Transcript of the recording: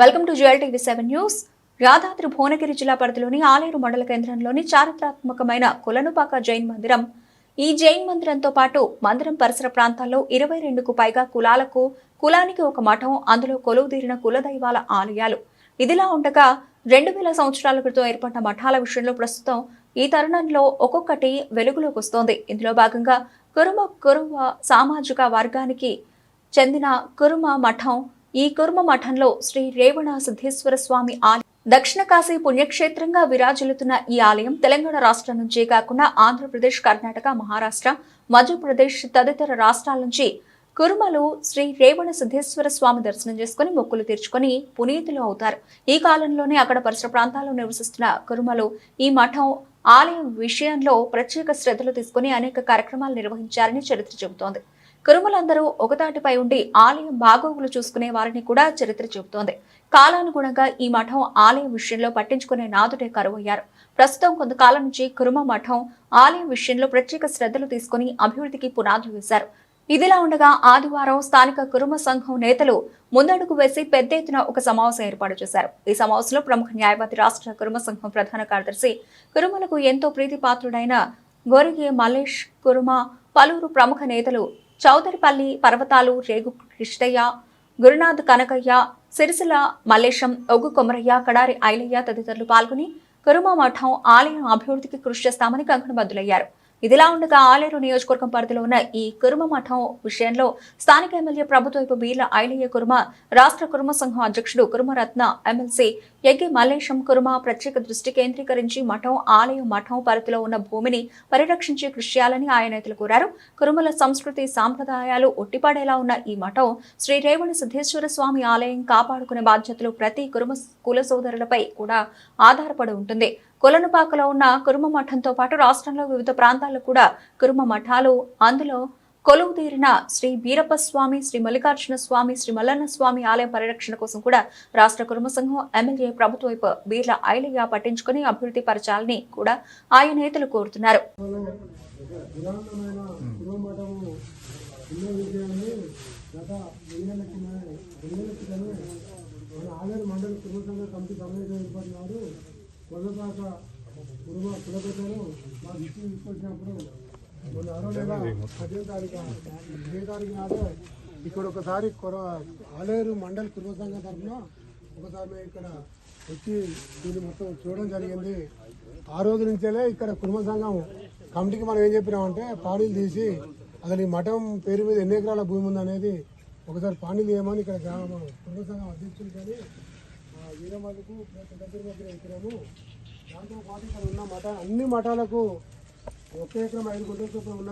Welcome to jewel TV seven news. Yadadri Bhuvanagiri జిల్లా పరిధిలోని ఆలేరు మండల కేంద్రంలోని చారిత్రాత్మకమైన కులనుపాక జైన్ మందిరం. ఈ జైన్ మందిరంతో పాటు మందిరం పరిసర ప్రాంతాల్లో ఇరవై రెండుకు పైగా కులాలకు కులానికి ఒక మఠం అందులో కొలువుదీరిన కులదైవాల ఆలయాలు. ఇదిలా ఉండగా రెండు వేల సంవత్సరాల క్రితం ఏర్పడిన మఠాల విషయంలో ప్రస్తుతం ఈ తరుణంలో ఒక్కొక్కటి వెలుగులోకి వస్తోంది. ఇందులో భాగంగా కురుమ కురుమ సామాజిక వర్గానికి చెందిన కురుమ మఠం ఈ కురుమ మఠంలో శ్రీ రేవణ సిద్ధేశ్వర స్వామి ఆలయం దక్షిణ కాశీ పుణ్యక్షేత్రంగా విరాజిల్లుతున్న ఈ ఆలయం తెలంగాణ రాష్ట్రం నుంచే కాకుండా ఆంధ్రప్రదేశ్ కర్ణాటక మహారాష్ట్ర మధ్యప్రదేశ్ తదితర రాష్ట్రాల నుంచి కురుమలు శ్రీ రేవణ సిద్ధేశ్వర స్వామి దర్శనం చేసుకుని మొక్కులు తీర్చుకొని పునీతులు అవుతారు. ఈ కాలంలోనే అక్కడ పరిసర ప్రాంతాల్లో నివసిస్తున్న కురుమలు ఈ మఠం ఆలయం విషయంలో ప్రత్యేక శ్రద్ధలు తీసుకుని అనేక కార్యక్రమాలు నిర్వహించారని చరిత్ర చెబుతోంది. కురుమలందరూ ఒకతాటిపై ఉండి ఆలయం బాగోగులు చూసుకునే వారిని కూడా చరిత్ర చెబుతోంది. కాలానుగుణంగా ఈ మఠం ఆలయం విషయంలో పట్టించుకునే నాదుడే కరువయ్యారు. ప్రస్తుతం కొంతకాలం నుంచి కురుమ మఠం ఆలయం విషయంలో ప్రత్యేక శ్రద్ధలు తీసుకుని అభివృద్ధికి పునాదులు వేశారు. ఇదిలా ఉండగా ఆదివారం స్థానిక కురుమ సంఘం నేతలు ముందడుగు వేసి పెద్ద ఎత్తున ఒక సమావేశం ఏర్పాటు చేశారు. ఈ సమావేశంలో ప్రముఖ న్యాయవాది రాష్ట్ర కురుమ సంఘం ప్రధాన కార్యదర్శి కురుమలకు ఎంతో ప్రీతిపాత్రుడైన గోరిగే మలేష్ కురుమ పలువురు ప్రముఖ నేతలు చౌదరిపల్లి పర్వతాలు రేగు కృష్ణయ్య గురునాథ్ కనకయ్య సిరిసిల మల్లేశం ఒగ్గు కొమరయ్య కడారి ఐలయ్య తదితరులు పాల్గొని కురుమ మఠం ఆలయం అభివృద్ధికి కృషి చేస్తామని కంకణబద్దులయ్యారు ఇదిలా ఉండగా ఆలేరు నియోజకవర్గం పరిధిలో ఉన్న ఈ కురుమ మఠం విషయంలో స్థానిక ఎమ్మెల్యే ప్రభుత్వపు బీర్ల ఐలయ్య కురుమ రాష్ట్ర కురుమ సంఘం అధ్యక్షుడు కురుమరత్న ఎమ్మెల్సీ ఎగ్గి మల్లేశం కురుమ ప్రత్యేక దృష్టి కేంద్రీకరించి మఠం ఆలయం మఠం పరిధిలో ఉన్న భూమిని పరిరక్షించే కృషి చేయాలని ఆయన నేతలు కోరారు. కురుమల సంస్కృతి సాంప్రదాయాలు ఒట్టిపడేలా ఉన్న ఈ మఠం శ్రీ రేవణ సిద్ధేశ్వర స్వామి ఆలయం కాపాడుకునే బాధ్యతలు ప్రతి కురుమ కుల సోదరులపై కూడా ఆధారపడి ఉంటుంది. కొలనుపాకలో ఉన్న కురుమ మఠంతో పాటు రాష్ట్రంలో వివిధ ప్రాంతాల్లో కూడా కురుమ మఠాలు. అందులో కొలువు తీరిన శ్రీ బీరప్ప స్వామి శ్రీ మల్లికార్జున స్వామి శ్రీ మల్లన్న స్వామి ఆలయం పరిరక్షణ కోసం కూడా రాష్ట్ర కురుమ సంఘం ఎమ్మెల్యే ప్రభుత్వ వైపు బీర్ల ఐలయ్య పట్టించుకుని అభివృద్ధి పరచాలని కూడా ఆయన నేతలు కోరుతున్నారు. మన మండల కుటుంబ కురుమ కమిటీ మా దృష్టికి తీసుకొచ్చినప్పుడు మొన్న ఆరో నెల పదిహేను తారీఖు ఇదే తారీఖు నాడు ఇక్కడ ఒకసారి కొర ఆలేరు మండల కుటుంబ సంఘం తరఫున ఒకసారి మేము ఇక్కడ వచ్చి దీన్ని మొత్తం చూడడం జరిగింది. ఆ రోజు నుంచేలే ఇక్కడ కుటుంబ సంఘం కమిటీకి మనం ఏం చెప్పినామంటే పాడీలు తీసి అసలు ఈ మఠం పేరు మీద ఎన్ని ఎకరాల భూమి ఉందనేది ఒకసారి పాణీలు చేయమని ఇక్కడ గ్రామ కుటుంబ సంఘం అధ్యక్షులు కానీ ఆ వీరమల్లుకు దగ్గర దగ్గర ఎకరము దాంతో పాటు ఇక్కడ ఉన్న మఠ అన్ని మఠాలకు ఒకే ఎకరం ఐదు గుంటల చొప్పున ఉన్న